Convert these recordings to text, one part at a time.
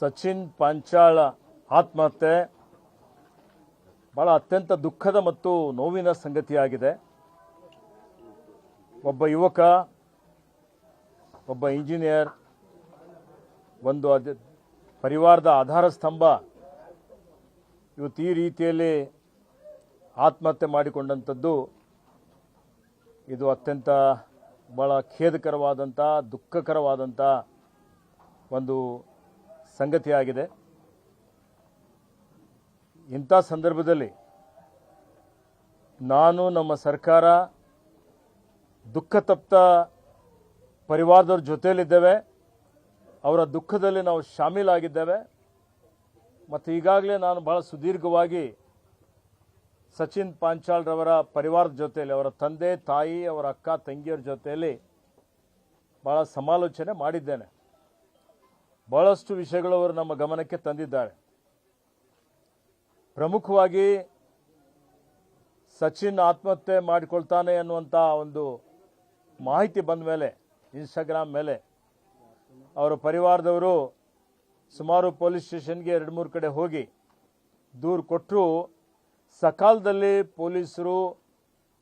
ಸಚಿನ್ ಪಾಂಚಾಳ ಆತ್ಮಹತ್ಯೆ ಬಹಳ ಅತ್ಯಂತ ದುಃಖದ ಮತ್ತು ನೋವಿನ ಸಂಗತಿಯಾಗಿದೆ. ಒಬ್ಬ ಯುವಕ, ಒಬ್ಬ ಇಂಜಿನಿಯರ್, ಒಂದು ಅದ ಪರಿವಾರದ ಆಧಾರ ಸ್ತಂಭ, ಇವತ್ತು ಈ ರೀತಿಯಲ್ಲಿ ಆತ್ಮಹತ್ಯೆ ಮಾಡಿಕೊಂಡಂಥದ್ದು ಇದು ಅತ್ಯಂತ ಭಾಳ ಖೇದಕರವಾದಂಥ, ದುಃಖಕರವಾದಂಥ ಒಂದು ಸಂಗತಿಯಾಗಿದೆ. ಇಂಥ ಸಂದರ್ಭದಲ್ಲಿ ನಾನು ನಮ್ಮ ಸರ್ಕಾರ ದುಃಖ ತಪ್ತ ಪರಿವಾರದವ್ರ ಜೊತೆಯಲ್ಲಿದ್ದೇವೆ. ಅವರ ದುಃಖದಲ್ಲಿ ನಾವು ಶಾಮೀಲಾಗಿದ್ದೇವೆ. ಮತ್ತು ಈಗಾಗಲೇ ನಾನು ಬಹಳ ಸುದೀರ್ಘವಾಗಿ ಸಚಿನ್ ಪಾಂಚಾಳ್ರವರ ಪರಿವಾರದ ಜೊತೆಯಲ್ಲಿ, ಅವರ ತಂದೆ, ತಾಯಿ, ಅವರ ಅಕ್ಕ ತಂಗಿಯರ ಜೊತೆಯಲ್ಲಿ ಭಾಳ ಸಮಾಲೋಚನೆ ಮಾಡಿದ್ದೇನೆ. ಬಹಳಷ್ಟು ವಿಷಯಗಳು ಅವರು ನಮ್ಮ ಗಮನಕ್ಕೆ ತಂದಿದ್ದಾರೆ. ಪ್ರಮುಖವಾಗಿ ಸಚಿನ್ ಆತ್ಮಹತ್ಯೆ ಮಾಡಿಕೊಳ್ತಾನೆ ಅನ್ನುವಂಥ ಒಂದು ಮಾಹಿತಿ ಬಂದ ಮೇಲೆ ಇನ್ಸ್ಟಾಗ್ರಾಮ್ ಮೇಲೆ, ಅವರ ಪರಿವಾರದವರು ಸುಮಾರು ಪೊಲೀಸ್ ಸ್ಟೇಷನ್ಗೆ ಎರಡು ಮೂರು ಕಡೆ ಹೋಗಿ ದೂರು ಕೊಟ್ಟರು. ಸಕಾಲದಲ್ಲಿ ಪೊಲೀಸರು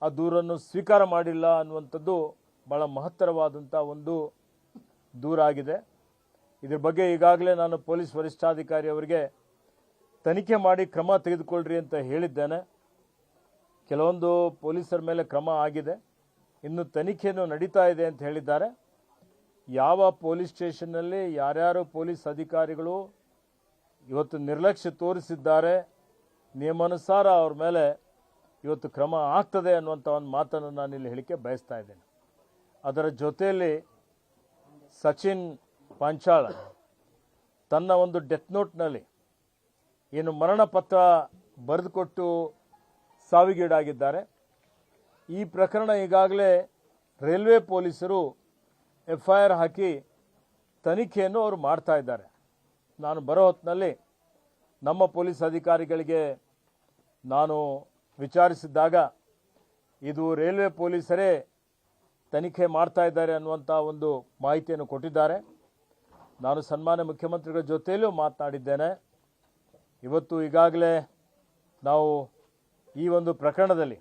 ಆ ದೂರನ್ನು ಸ್ವೀಕಾರ ಮಾಡಿಲ್ಲ ಅನ್ನುವಂಥದ್ದು ಭಾಳ ಮಹತ್ತರವಾದಂಥ ಒಂದು ದೂರಾಗಿದೆ. ಇದ್ರ ಬಗ್ಗೆ ಈಗಾಗಲೇ ನಾನು ಪೊಲೀಸ್ ವರಿಷ್ಠಾಧಿಕಾರಿ ಅವರಿಗೆ ತನಿಖೆ ಮಾಡಿ ಕ್ರಮ ತೆಗೆದುಕೊಳ್ಳ್ರಿ ಅಂತ ಹೇಳಿದ್ದೇನೆ. ಕೆಲವೊಂದು ಪೊಲೀಸರ ಮೇಲೆ ಕ್ರಮ ಆಗಿದೆ. ಇನ್ನು ತನಿಖೆಯನ್ನು ನಡೀತಾ ಇದೆ ಅಂತ ಹೇಳಿದ್ದಾರೆ. ಯಾವ ಪೊಲೀಸ್ ಸ್ಟೇಷನ್ನಲ್ಲಿ ಯಾರ್ಯಾರು ಪೊಲೀಸ್ ಅಧಿಕಾರಿಗಳು ಇವತ್ತು ನಿರ್ಲಕ್ಷ್ಯ ತೋರಿಸಿದ್ದಾರೆ, ನಿಯಮಾನುಸಾರ ಅವ್ರ ಮೇಲೆ ಇವತ್ತು ಕ್ರಮ ಆಗ್ತದೆ ಅನ್ನುವಂಥ ಒಂದು ಮಾತನ್ನು ನಾನು ಇಲ್ಲಿ ಹೇಳಿಕೆ ಬಯಸ್ತಾ ಇದ್ದೇನೆ. ಅದರ ಜೊತೆಯಲ್ಲಿ ಸಚಿನ್ ಪಾಂಚಾಳ, ತನ್ನ ಒಂದು ಡೆತ್ ನೋಟ್ನಲ್ಲಿ ಏನು ಮರಣ ಪತ್ರ ಬರೆದುಕೊಟ್ಟು ಸಾವಿಗೀಡಾಗಿದ್ದಾರೆ. ಈ ಪ್ರಕರಣ ಈಗಾಗಲೇ ರೈಲ್ವೆ ಪೊಲೀಸರು ಎಫ್ ಐ ಆರ್ ಹಾಕಿ ತನಿಖೆಯನ್ನು ಅವರು ಮಾಡ್ತಾ ಇದ್ದಾರೆ. ನಾನು ಬರೋ ಹೊತ್ತಿನಲ್ಲಿ ನಮ್ಮ ಪೊಲೀಸ್ ಅಧಿಕಾರಿಗಳಿಗೆ ನಾನು ವಿಚಾರಿಸಿದ್ದಾಗ ಇದು ರೈಲ್ವೆ ಪೊಲೀಸರೇ ತನಿಖೆ ಮಾಡ್ತಾ ಇದ್ದಾರೆ ಅನ್ನುವಂಥ ಒಂದು ಮಾಹಿತಿಯನ್ನು ಕೊಟ್ಟಿದ್ದಾರೆ. ನಾನು ಸನ್ಮಾನ್ಯ ಮುಖ್ಯಮಂತ್ರಿಗಳ ಜೊತೆಯಲ್ಲೂ ಮಾತನಾಡಿದ್ದೇನೆ. ಇವತ್ತು ಈಗಾಗಲೇ ನಾವು ಈ ಒಂದು ಪ್ರಕರಣದಲ್ಲಿ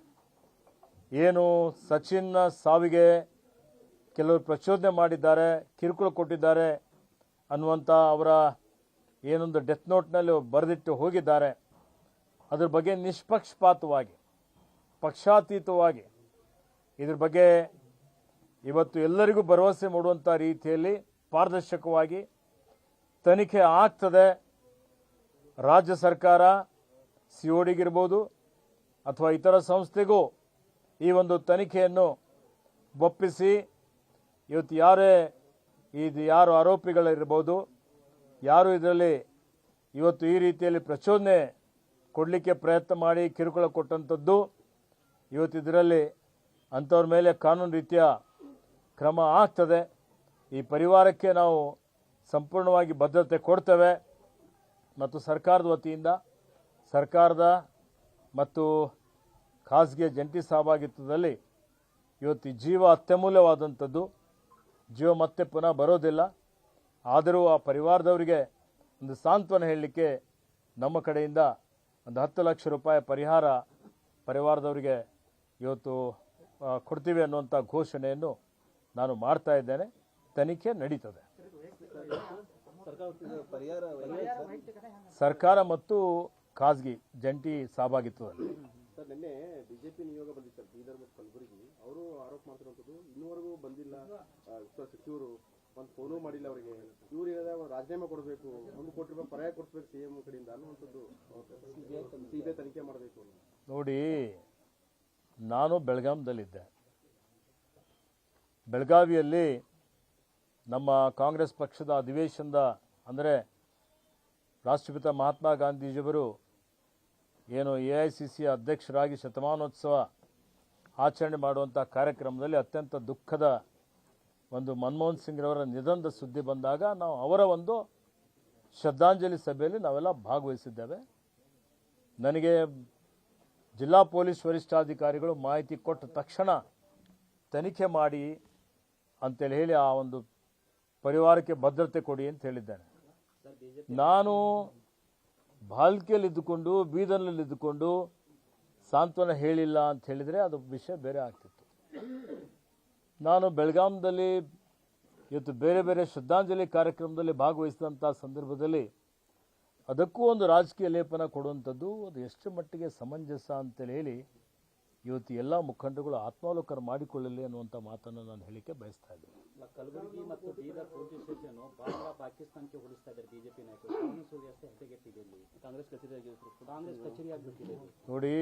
ಏನು ಸಚಿನ್ನ ಸಾವಿಗೆ ಕೆಲವರು ಪ್ರಚೋದನೆ ಮಾಡಿದ್ದಾರೆ, ಕಿರುಕುಳ ಕೊಟ್ಟಿದ್ದಾರೆ ಅನ್ನುವಂಥ ಅವರ ಏನೊಂದು ಡೆತ್ ನೋಟ್ನಲ್ಲಿ ಬರೆದಿಟ್ಟು ಹೋಗಿದ್ದಾರೆ. ಅದ್ರ ಬಗ್ಗೆ ನಿಷ್ಪಕ್ಷಪಾತವಾಗಿ, ಪಕ್ಷಾತೀತವಾಗಿ, ಇದ್ರ ಬಗ್ಗೆ ಇವತ್ತು ಎಲ್ಲರಿಗೂ ಭರವಸೆ ಮೂಡುವಂಥ ರೀತಿಯಲ್ಲಿ ಪಾರದರ್ಶಕವಾಗಿ ತನಿಖೆ ಆಗ್ತದೆ. ರಾಜ್ಯ ಸರ್ಕಾರ ಸಿ ಡಿಗಿರ್ಬೋದು ಅಥವಾ ಇತರ ಸಂಸ್ಥೆಗೂ ಈ ಒಂದು ತನಿಖೆಯನ್ನು ಒಪ್ಪಿಸಿ. ಇವತ್ತು ಯಾರೇ ಇದು ಯಾರು ಆರೋಪಿಗಳಿರ್ಬೋದು, ಯಾರು ಇದರಲ್ಲಿ ಇವತ್ತು ಈ ರೀತಿಯಲ್ಲಿ ಪ್ರಚೋದನೆ ಕೊಡಲಿಕ್ಕೆ ಪ್ರಯತ್ನ ಮಾಡಿ ಕಿರುಕುಳ ಕೊಟ್ಟಂಥದ್ದು, ಇವತ್ತು ಇದರಲ್ಲಿ ಅಂಥವ್ರ ಮೇಲೆ ಕಾನೂನು ರೀತಿಯ ಕ್ರಮ ಆಗ್ತದೆ. ಈ ಪರಿವಾರಕ್ಕೆ ನಾವು ಸಂಪೂರ್ಣವಾಗಿ ಭದ್ರತೆ ಕೊಡ್ತೇವೆ ಮತ್ತು ಸರ್ಕಾರದ ವತಿಯಿಂದ, ಸರ್ಕಾರದ ಮತ್ತು ಖಾಸಗಿ ಜಂಟಿ ಸಹಭಾಗಿತ್ವದಲ್ಲಿ ಇವತ್ತು ಜೀವ ಅತ್ಯಮೂಲ್ಯವಾದಂಥದ್ದು. ಜೀವ ಮತ್ತೆ ಪುನಃ ಬರೋದಿಲ್ಲ. ಆದರೂ ಆ ಪರಿವಾರದವರಿಗೆ ಒಂದು ಸಾಂತ್ವನ ಹೇಳಲಿಕ್ಕೆ ನಮ್ಮ ಕಡೆಯಿಂದ ಒಂದು ಹತ್ತು ಲಕ್ಷ ರೂಪಾಯಿ ಪರಿಹಾರ ಪರಿವಾರದವರಿಗೆ ಇವತ್ತು ಕೊಡ್ತೀವಿ ಅನ್ನುವಂಥ ಘೋಷಣೆಯನ್ನು ನಾನು ಮಾಡ್ತಾ ಇದ್ದೇನೆ. ತನಿಖೆ ನಡೀತದೆ. ಸರ್ಕಾರ ಮತ್ತು ಖಾಸಗಿ ಜಂಟಿ ಸಹಭಾಗಿತ್ವದಲ್ಲಿ ಸರ್ ನಿನ್ನೆ ಬಿಜೆಪಿ ನಿಯೋಗ ಬಂದಿತ್ತು ಬೀದರ್ ಮತ್ತು ಕಲಬುರಗಿ. ಅವರು ಆರೋಪ ಮಾಡ್ತಿರೋದು ಇನ್ನೂವರೆಗೂ ಬಂದಿಲ್ಲ ಸಚಿವರು. ಒಂದು ಫೋನು ಮಾಡಿಲ್ಲ ಅವರಿಗೆ. ಇವ್ರು ಹೇಳಿದ ರಾಜೀನಾಮೆ ಕೊಡಬೇಕು ಒಂದು ಕೋಟಿ ರೂಪಾಯಿ ಪರ್ಯಾಯ ಕೊಡಿಸ್ಬೇಕು ಸಿ ಎಂ ಕಡೆಯಿಂದ ಅನ್ನುವಂಥದ್ದು ಸಿಬಿಐ ತನಿಖೆ ಮಾಡಬೇಕು ನೋಡಿ ನಾನು ಬೆಳಗಾಂದಲ್ಲಿದ್ದೆ ಬೆಳಗಾವಿಯಲ್ಲಿ ನಮ್ಮ ಕಾಂಗ್ರೆಸ್ ಪಕ್ಷದ ಅಧಿವೇಶನದ, ಅಂದರೆ ರಾಷ್ಟ್ರಪಿತ ಮಹಾತ್ಮ ಗಾಂಧೀಜಿಯವರು ಏನು ಎ ಐ ಸಿ ಸಿ ಅಧ್ಯಕ್ಷರಾಗಿ ಶತಮಾನೋತ್ಸವ ಆಚರಣೆ ಮಾಡುವಂಥ ಕಾರ್ಯಕ್ರಮದಲ್ಲಿ ಅತ್ಯಂತ ದುಃಖದ ಒಂದು ಮನಮೋಹನ್ ಸಿಂಗ್ರವರ ನಿಧನದ ಸುದ್ದಿ ಬಂದಾಗ ನಾವು ಅವರ ಒಂದು ಶ್ರದ್ಧಾಂಜಲಿ ಸಭೆಯಲ್ಲಿ ನಾವೆಲ್ಲ ಭಾಗವಹಿಸಿದ್ದೇವೆ. ನನಗೆ ಜಿಲ್ಲಾ ಪೊಲೀಸ್ ವರಿಷ್ಠಾಧಿಕಾರಿಗಳು ಮಾಹಿತಿ ಕೊಟ್ಟ ತಕ್ಷಣ ತನಿಖೆ ಮಾಡಿ ಅಂತೇಳಿ ಹೇಳಿ ಆ ಒಂದು ಪರಿವಾರಕ್ಕೆ ಭದ್ರತೆ ಕೊಡಿ ಅಂತ ಹೇಳಿದ್ದಾನೆ. ನಾನು ಬಾಲ್ಕಿಯಲ್ಲಿ ಇದ್ದುಕೊಂಡು ಬೀದರ್ನಲ್ಲಿ ಇದ್ದುಕೊಂಡು ಸಾಂತ್ವನ ಹೇಳಿಲ್ಲ ಅಂತ ಹೇಳಿದರೆ ಅದು ವಿಷಯ ಬೇರೆ ಆಗ್ತಿತ್ತು. ನಾನು ಬೆಳಗಾಂದಲ್ಲಿ ಇವತ್ತು ಬೇರೆ ಬೇರೆ ಶ್ರದ್ಧಾಂಜಲಿ ಕಾರ್ಯಕ್ರಮದಲ್ಲಿ ಭಾಗವಹಿಸಿದಂಥ ಸಂದರ್ಭದಲ್ಲಿ ಅದಕ್ಕೂ ಒಂದು ರಾಜಕೀಯ ಲೇಪನ ಕೊಡುವಂಥದ್ದು, ಅದು ಎಷ್ಟು ಮಟ್ಟಿಗೆ ಸಮಂಜಸ ಅಂತೇಳಿ ಹೇಳಿ ಇವತ್ತು ಎಲ್ಲ ಮುಖಂಡಗಳು ಆತ್ಮಾವಲೋಕನ ಮಾಡಿಕೊಳ್ಳಲಿ ಅನ್ನುವಂಥ ಮಾತನ್ನು ನಾನು ಹೇಳಿಕೆ ಬಯಸ್ತಾ ಇದ್ದೀನಿ. ಕಲಬುರಗಿ ಮತ್ತು ಬೀದರ್ ಪೊಲೀಸ್ ಸ್ಟೇಷನ್ ಭಾರತ ಪಾಕಿಸ್ತಾನಕ್ಕೆ ಹೋಲಿಸ್ತಾ ಇದ್ದಾರೆ ಬಿಜೆಪಿ ನಾಯಕರು. ಕಾನೂನು ಸುವ್ಯವಸ್ಥೆ ಹದಗೆಟ್ಟಿದೆ ಇಲ್ಲಿ ಕಾಂಗ್ರೆಸ್ ಕಚೇರಿ ಕಾಂಗ್ರೆಸ್ ಕಚೇರಿ ಆಗಿಬಿಟ್ಟಿದೆ. ನೋಡಿ,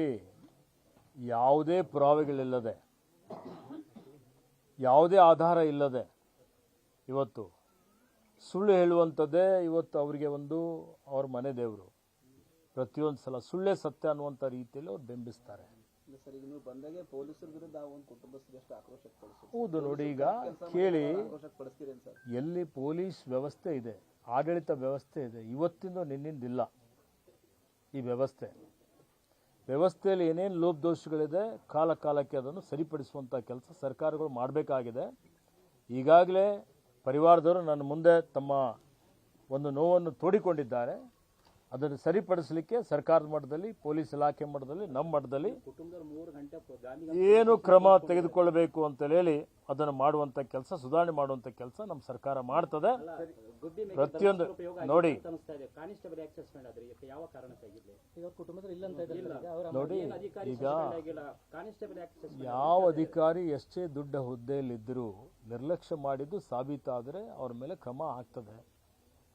ಯಾವುದೇ ಪುರಾವೆಗಳಿಲ್ಲದೆ, ಯಾವುದೇ ಆಧಾರ ಇಲ್ಲದೆ ಇವತ್ತು ಸುಳ್ಳು ಹೇಳುವಂಥದ್ದೇ ಇವತ್ತು ಅವರಿಗೆ ಒಂದು ಅವ್ರ ಮನೆ ದೇವರು. ಪ್ರತಿಯೊಂದು ಸಲ ಸುಳ್ಳೇ ಸತ್ಯ ಅನ್ನುವಂಥ ರೀತಿಯಲ್ಲಿ ಅವ್ರು ಬಿಂಬಿಸ್ತಾರೆ. ಸರ್ ಈಗ ನೀವು ಬಂದಾಗೆ ಪೊಲೀಸರ ವಿರುದ್ಧ ಒಂದು ಕುಟುಂಬಸ್ಥರು ಎಷ್ಟು ಆಕ್ರೋಶ ಹೌದು ನೋಡಿ ಈಗ ಕೇಳಿ ಎಲ್ಲಿ ಪೊಲೀಸ್ ವ್ಯವಸ್ಥೆ ಇದೆ ಆಡಳಿತ ವ್ಯವಸ್ಥೆ ಇದೆ ಇವತ್ತಿಂದ ನಿನ್ನಿಂದಿಲ್ಲ ಈ ವ್ಯವಸ್ಥೆ. ವ್ಯವಸ್ಥೆಯಲ್ಲಿ ಏನೇನು ಲೋಪದೋಷಗಳಿದೆ ಕಾಲ ಕಾಲಕ್ಕೆ ಅದನ್ನು ಸರಿಪಡಿಸುವಂಥ ಕೆಲಸ ಸರ್ಕಾರಗಳು ಮಾಡಬೇಕಾಗಿದೆ. ಈಗಾಗಲೇ ಪರಿವಾರದವರು ನನ್ನ ಮುಂದೆ ತಮ್ಮ ಒಂದು ನೋವನ್ನು ತೋಡಿಕೊಂಡಿದ್ದಾರೆ. ಅದನ್ನು ಸರಿಪಡಿಸಲಿಕ್ಕೆ ಸರ್ಕಾರದ ಮಟ್ಟದಲ್ಲಿ ಪೊಲೀಸ್ ಇಲಾಖೆ ಮಟ್ಟದಲ್ಲಿ ನಮ್ಮ ಮಟ್ಟದಲ್ಲಿ ಏನು ಕ್ರಮ ತೆಗೆದುಕೊಳ್ಳಬೇಕು ಅಂತ ಹೇಳಿ ಅದನ್ನು ಮಾಡುವಂಥ ಕೆಲಸ ಸುಧಾರಣೆ ಮಾಡುವಂಥ ಕೆಲಸ ನಮ್ಮ ಸರ್ಕಾರ ಮಾಡ್ತದೆ. ಪ್ರತಿಯೊಂದು ನೋಡಿ. ನೋಡಿ ಈಗ ಯಾವ ಅಧಿಕಾರಿ ಎಷ್ಟೇ ದೊಡ್ಡ ಹುದ್ದೆಯಲ್ಲಿದ್ದರೂ ನಿರ್ಲಕ್ಷ್ಯ ಮಾಡಿದ್ದು ಸಾಬೀತಾದರೆ ಅವ್ರ ಮೇಲೆ ಕ್ರಮ ಆಗ್ತದೆ.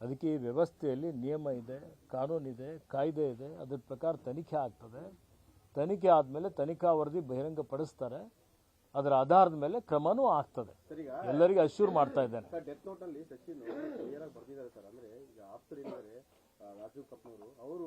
ಅದಕ್ಕೆ ಈ ವ್ಯವಸ್ಥೆಯಲ್ಲಿ ನಿಯಮ ಇದೆ ಕಾನೂನಿದೆ ಕಾಯ್ದೆ ಇದೆ ಅದ್ರ ಪ್ರಕಾರ ತನಿಖೆ ಆಗ್ತದೆ. ತನಿಖೆ ಆದಮೇಲೆ ತನಿಖಾ ವರದಿ ಬಹಿರಂಗಪಡಿಸ್ತಾರೆ. ಅದರ ಆಧಾರದ ಮೇಲೆ ಕ್ರಮನೂ ಆಗ್ತದೆ. ಎಲ್ಲರಿಗೂ ಅಶ್ಯೂರ್ ಮಾಡ್ತಾ ಇದ್ದೇನೆ. ಡೆತ್ ನೋಟ್ ಅಲ್ಲಿ ಸಚಿನ್ ಬರ್ತಿದ್ದಾರೆ ಸರ್. ಅಂದ್ರೆ ಈಗ ಆಪ್ತರಿದ್ದಾರೆ ರಾಜೀವ್ ಅವರು